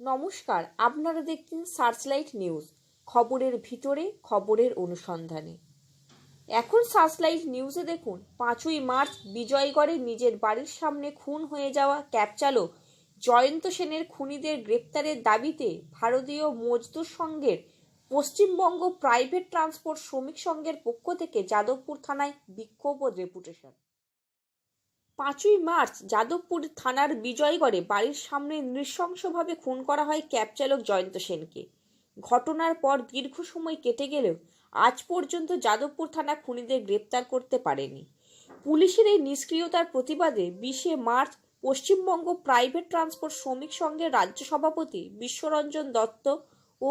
নমস্কার, আপনারা দেখছেন সার্চলাইট নিউজ খবরের ভিতরে, খবরের অনুসন্ধানে। এখন সার্চলাইট নিউজে দেখুন, পাঁচই মার্চ বিজয়গড়ে নিজের বাড়ির সামনে খুন হয়ে যাওয়া ক্যাব চালক জয়ন্ত সেনের খুনিদের গ্রেপ্তারের দাবিতে ভারতীয় মজদুর সংঘের পশ্চিমবঙ্গ প্রাইভেট ট্রান্সপোর্ট শ্রমিক সংঘের পক্ষ থেকে যাদবপুর থানায় বিক্ষোভ ও ডেপুটেশন পাঁচই মার্চ যাদবপুর থানার বিজয়গড়ে বাড়ির সামনে নৃশংসভাবে খুন করা হয় ক্যাব চালক জয়ন্ত সেনকে। ঘটনার পর দীর্ঘ সময় কেটে গেলেও আজ পর্যন্ত যাদবপুর থানা খুনিদের গ্রেপ্তার করতে পারেনি। পুলিশের এই নিষ্ক্রিয়তার প্রতিবাদে বিশে মার্চ পশ্চিমবঙ্গ প্রাইভেট ট্রান্সপোর্ট শ্রমিক সংঘের রাজ্য সভাপতি বিশ্বরঞ্জন দত্ত ও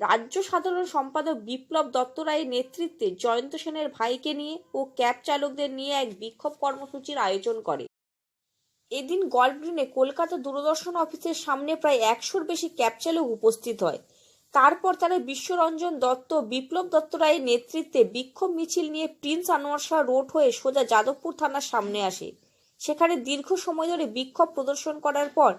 রাজ্য সাধারণ সম্পাদক বিপ্লব দত্ত রায়ের নেতৃত্বে জয়ন্ত সেনের ভাইকে নিয়ে ও ক্যাব চালকদের নিয়ে এক বিক্ষোভ কর্মসূচির আয়োজন করে। এদিন গল্ফ গ্রিনে কলকাতা দূরদর্শন অফিসের সামনে প্রায় একশোর বেশি ক্যাব চালক উপস্থিত হয়। তারপর তারা বিশ্বরঞ্জন দত্ত বিপ্লব দত্ত রায়ের নেতৃত্বে বিক্ষোভ মিছিল নিয়ে প্রিন্স আনোয়ার শাহ রোড হয়ে সোজা যাদবপুর থানার সামনে আসে। সেখানে দীর্ঘ সময় ধরে বিক্ষোভ প্রদর্শন করার পর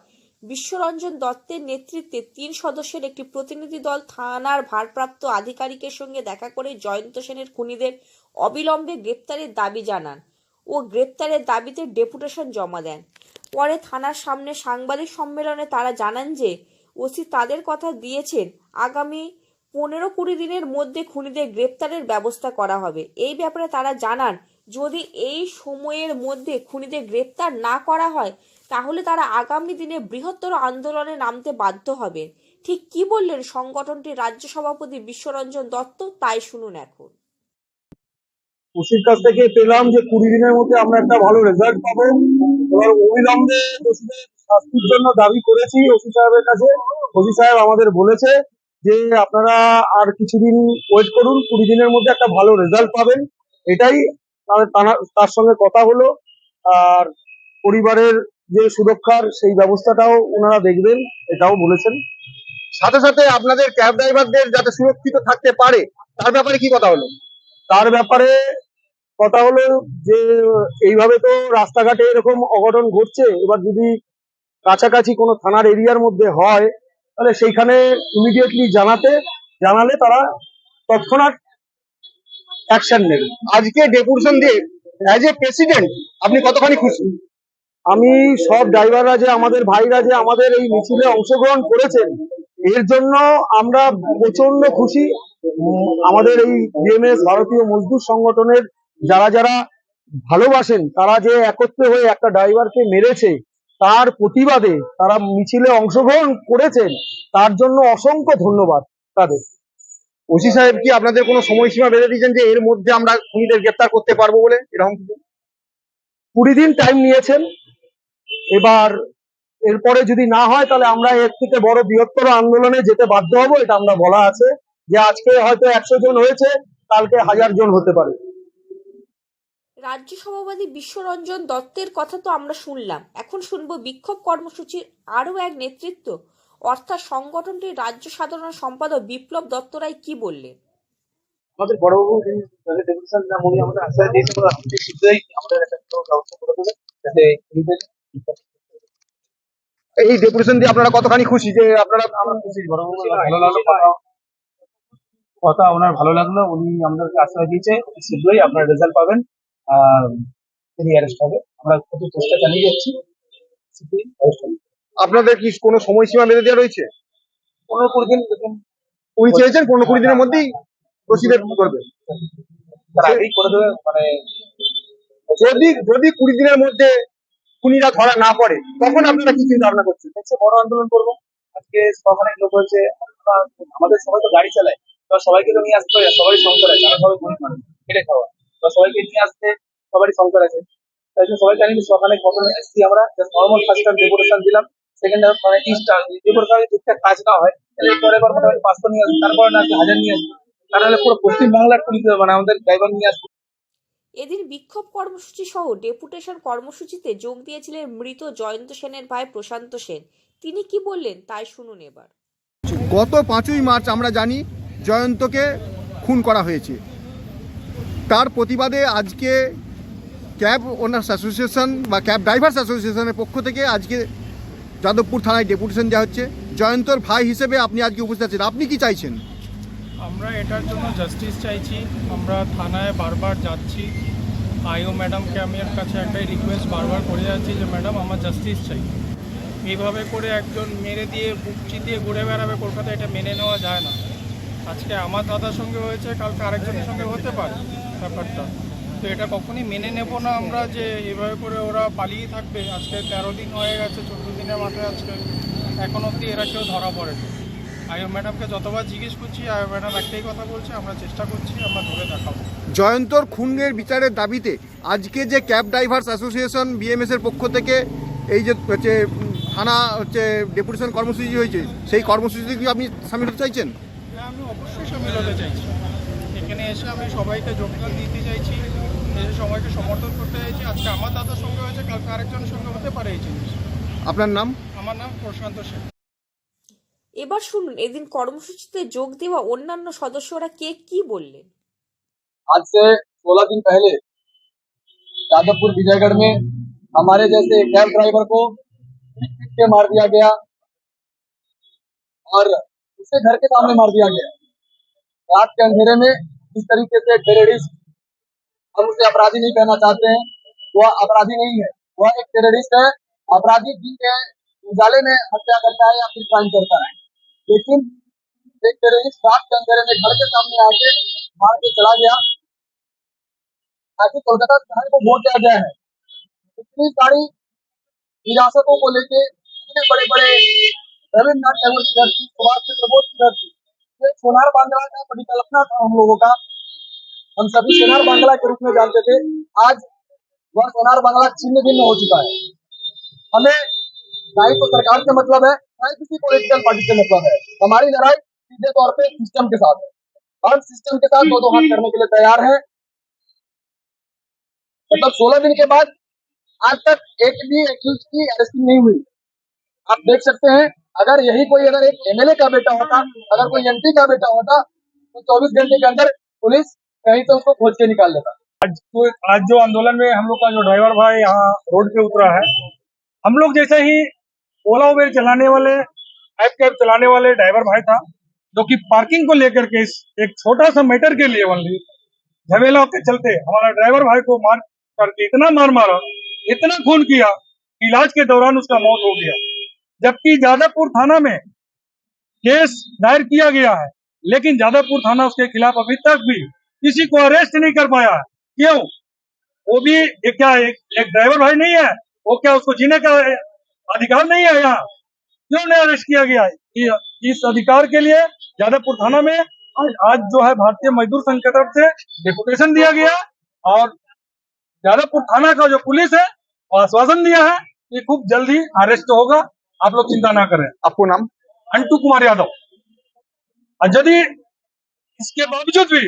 বিশ্বরঞ্জন দত্তের নেতৃত্বে তিন সদস্যের একটি প্রতিনিধি দল থানার ভারপ্রাপ্ত আধিকারিকের সঙ্গে দেখা করে জয়ন্ত সেনের খুনিদের অবিলম্বে গ্রেপ্তারের দাবি জানান ও গ্রেপ্তারের দাবিতে ডেপুটেশন জমা দেন। পরে থানার সামনে সাংবাদিক সম্মেলনে তারা জানান যে ওসি তাদের কথা দিয়েছেন, আগামী পনেরো কুড়ি দিনের মধ্যে খুনিদের গ্রেপ্তারের ব্যবস্থা করা হবে। এই ব্যাপারে তারা জানান যদি এই সময়ের মধ্যে খুনিদের গ্রেপ্তার না করা হয়, তাহলে তারা আগামী দিনে বৃহত্তর আন্দোলনে নামতে বাধ্য হবেন। ঠিক কি বললেন সংগঠনটির রাজ্য সভাপতি বিশ্বরঞ্জন দত্ত, তাই শুনুন এখন। ওসির কাছ থেকে পেলাম যে কুড়ি দিনের মধ্যে আমরা একটা ভালো রেজাল্ট পাবো। এবার অবিলম্বে দোষীদের শাস্তির জন্য দাবি করেছি ওসি সাহেবের কাছে। ওসি সাহেব আমাদের বলেছে যে আপনারা আর কিছুদিন ওয়েট করুন, কুড়ি দিনের মধ্যে একটা ভালো রেজাল্ট পাবেন। এটাই তার- সঙ্গে কথা হলো, আর পরিবারের যে সুরক্ষার সেই ব্যবস্থাটাও ওনারা দেখবেন, এটাও বলেছেন। সাথে সাথে আপনাদের ক্যাব ড্রাইভারদের যাতে সুরক্ষিত থাকতে পারে, তার ব্যাপারে কি কথা হলো? তার ব্যাপারে কথা হলো যে, এইভাবে তো রাস্তাঘাটে এরকম অঘটন ঘটছে, এবার যদি কাছাকাছি কোনো থানার এরিয়ার মধ্যে হয়, তাহলে সেইখানে ইমিডিয়েটলি জানাতে, জানালে তারা তৎক্ষণাৎ অ্যাকশন নেবে। আজকে ডেপুটেশন দিয়ে অ্যাজ এ প্রেসিডেন্ট আপনি কতখানি খুশি? আমি সব ড্রাইভাররা যে, আমাদের ভাইরা যে, আমাদের এই মিছিলে অংশগ্রহণ করেছেন, এর জন্য আমরা প্রচণ্ড খুশি। আমাদের এই বিএমএস ভারতীয় মজদুর সংগঠনের যারা যারা ভালোবাসেন, তারা যে একত্রে হয়ে একটা ড্রাইভারকে মেরেছে, তার প্রতিবাদে তারা মিছিলে অংশগ্রহণ করেছেন, তার জন্য অসংখ্য ধন্যবাদ তাদের। ওসি সাহেব কি আপনাদের কোনো সময়সীমা বেঁধে দিয়েছেন যে এর মধ্যে আমরা খুনিদের গ্রেপ্তার করতে পারব বলে? এরকম কিছু? কুড়ি দিন টাইম নিয়েছেন। এবার এরপরে যদি না হয়, তাহলে আমরা এর থেকে বড় বৃহত্তর আন্দোলনে যেতে বাধ্য হব, এটা আমরা বলা আছে। যে আজকে হয়তো একশো জন হয়েছে, কালকে হাজার জন হতে পারে। রাজ্য সভাপতি বিশ্বরঞ্জন দত্তের কথা তো আমরা শুনলাম। এখন শুনব বিক্ষোভ কর্মসূচির আরও এক নেতৃত্ব। অর্থাৎ সংগঠনটির রাজ্য সাধারণ সম্পাদক বিপ্লব দত্ত রায় কি বললেন? আমাদের বড়বাবু তাদের ডেপুটেশন উনি আমাদের আশ্বাস অতি শীঘ্রই আমাদের একটা ব্যবস্থা করে দেবে যাতে এই ডেপুটেশন দিয়ে আপনারা কতখানি খুশি যে আপনারা আমরা খুশি বড়বাবু ভালো লাগল কথা কথা ওনার ভালো লাগল উনি আমাদেরকে আশ্বাস দিয়েছে শীঘ্রই আপনার রেজাল্ট পাবেন আর তিনি অ্যারেস্ট হবে। আমরা কত চেষ্টা চালিয়ে যাচ্ছি শীঘ্রই অ্যারেস্ট হবে। আপনাদের কি কোনো সময়সীমা বেঁধে দেওয়া রয়েছে? পনেরো কুড়ি দিন উনি চেয়েছেন পনেরো কুড়ি দিনের মধ্যেই দোষীদের করবে। মানে যদি যদি কুড়ি দিনের মধ্যে খুনিরা ধরা না পড়ে তখন আপনারা কি চিন্তা ভাবনা করছেন? হচ্ছে বড় আন্দোলন করব। আজকে সব অনেক লোক হয়েছে আমাদের সবাই তো গাড়ি চালায় তো সবাইকে তো নিয়ে আসতে হবে সবারই সংসার আছে আমরা সবাই গরিব মানুষ খেটে খাওয়া। তো সবাইকে নিয়ে আসতে সবারই সংসার আছে। তাই জন্য সবাই জানি যে সকালে প্রথমে এসছি আমরা নর্মাল ফার্স্ট টাইম ডেপুটেশন দিলাম। সেকেন্ড টাইম মানে ইস্টার ডেপুটেশন ঠিকঠাক কাজ না হয় তাহলে পরে বার মোটামুটি পাঁচশো নিয়ে আসবে তারপরে না হাজার নিয়ে আসবে। তাহলে পুরো পশ্চিমবাংলার পুলিশ মানে আমাদের ড্রাইভার নিয়ে আসবে। এদিন বিক্ষোভ কর্মসূচি সহ ডেপুটেশন কর্মসূচিতে যোগ দিয়েছিলেন মৃত জয়ন্ত সেনের ভাই প্রশান্ত সেন। তিনি কি বললেন তাই শুনুন এবার। গত পাঁচই মার্চ আমরা জানি জয়ন্তকে খুন করা হয়েছে। তার প্রতিবাদে আজকে ক্যাব ওনার্স অ্যাসোসিয়েশন বা ক্যাব ড্রাইভার্স অ্যাসোসিয়েশনের পক্ষ থেকে আজকে যাদবপুর থানায় ডেপুটেশন দেওয়া হচ্ছে। জয়ন্তর ভাই হিসেবে আপনি আজকে উপস্থিত আছেন। আপনি কি চাইছেন? আমরা এটার জন্য জাস্টিস চাইছি। আমরা থানায় বারবার যাচ্ছি। আইও ম্যাডামকে আমি এর কাছে একটাই রিকোয়েস্ট বারবার করে যাচ্ছি যে, ম্যাডাম, আমার জাস্টিস চাই। এইভাবে করে একজন মেরে দিয়ে বুক চিতিয়ে ঘুরে বেড়াবে কলকাতায় এটা মেনে নেওয়া যায় না। আজকে আমার দাদার সঙ্গে হয়েছে, কালকে আরেকজনের সঙ্গে হতে পারে ব্যাপারটা। তো এটা কখনই মেনে নেব না আমরা যে এভাবে করে ওরা পালিয়ে থাকবে। আজকে তেরো দিন হয়ে গেছে চোদ্দ দিনের মাথায় আজকে এখন অবধি এরা কেউ ধরা পড়েনি। আইও ম্যাডামকে যতবার জিজ্ঞেস করছি আইও ম্যাডাম একটাই কথা বলছে আমরা চেষ্টা করছি আমরা ধরে দেখাবো। জয়ন্তর খুনের বিচারের দাবিতে আজকে যে ক্যাব ড্রাইভার্স অ্যাসোসিয়েশন বিএমএস এর পক্ষ থেকে এই যে হচ্ছে থানা হচ্ছে ডেপুটেশন কর্মসূচি হয়েছে সেই কর্মসূচিতে কি আপনি সামিল হতে চাইছেন? হ্যাঁ আমি অবশ্যই সামিল হতে চাইছি। এখানে এসে আমি সবাইকে যোগদান দিতে চাইছি। সবাইকে সমর্থন করতে চাইছি আজকে আমার দাদার সঙ্গে হয়েছে কালকে আরেকজনের সঙ্গে হতে পারে এই জিনিস আপনার নাম আমার নাম প্রশান্ত সেন এবার শুনুন এদিন কর্মসূচিতে যোগ দেওয়া অন্যান্য সদস্যরা কে কি বললেন आज से 16 दिन पहले यादवपुर विजयगढ़ में हमारे जैसे कैब ड्राइवर को पीट पीट के मार दिया गया और उसे घर के सामने मार दिया गया रात के अंधेरे में इस तरीके से टेररिस्ट हम उसे अपराधी नहीं कहना चाहते हैं। वह अपराधी नहीं है। वह एक टेररिस्ट है। अपराधी दिन के उजाले में हत्या करता है या फिर क्राइम करता है। लेकिन एक टेररिस्ट रात के अंधेरे में घर के सामने आके मार के चला गया। ताकि कोलकाता शहर को वोट दिया गया है इतनी सारी विरासतों को लेके इतने बड़े बड़े रविन्द्रनाथ टैगोर की धरती, सुभाष चंद्र बोस की धरती सोनार बांग्ला का परिकल्पना था हम लोगों का। हम सभी सोनार बांग्ला के रूप में जानते थे। आज वह सोनार बांग्ला छिन्न भिन्न हो चुका है। हमें ना ही तो सरकार से मतलब है, ना ही किसी पोलिटिकल पार्टी से मतलब है। हमारी लड़ाई सीधे तौर पे सिस्टम के साथ है। हम सिस्टम के साथ दो दो हाथ करने के लिए तैयार है। मतलब 16 दिन के बाद आज तक एक भी एक्यूज की अरेस्टिंग नहीं हुई। आप देख सकते हैं, अगर यही कोई अगर एक एमएलए का बेटा होता, अगर कोई एमपी का बेटा होता तो 24 घंटे के अंदर पुलिस कहीं तो उसको खोज के निकाल लेता। आज तो आज जो आंदोलन में हम लोग का जो ड्राइवर भाई यहाँ रोड पे उतरा है, हम लोग जैसे ही ओला उबेर चलाने वाले, ऐप कैब चलाने वाले ड्राइवर भाई था, जो कि पार्किंग को लेकर के एक छोटा सा मैटर के लिए ओनली झमेला के चलते हमारा ड्राइवर भाई को मार, करके इतना मार मारा, इतना खून किया इलाज के दौरान उसका मौत हो गया। जबकि जादवपुर थाना में केस दायर किया गया है, लेकिन जादवपुर थाना उसके खिलाफ अभी तक भी किसी को अरेस्ट नहीं कर पाया। क्यों? वो भी एक क्या एक, एक ड्राइवर भाई नहीं है। वो क्या उसको जीने का अधिकार नहीं है यहाँ? क्यों नहीं अरेस्ट किया गया? इस अधिकार के लिए जादवपुर थाना में आज, आज जो है भारतीय मजदूर संघ की तरफ़ से डेपुटेशन दिया गया और जादवपुर थाना का जो पुलिस है वो आश्वासन दिया है कि खूब जल्दी अरेस्ट होगा। आप लोग चिंता ना करें। आपको नाम? अंटू कुमार यादव। और यदि इसके बावजूद भी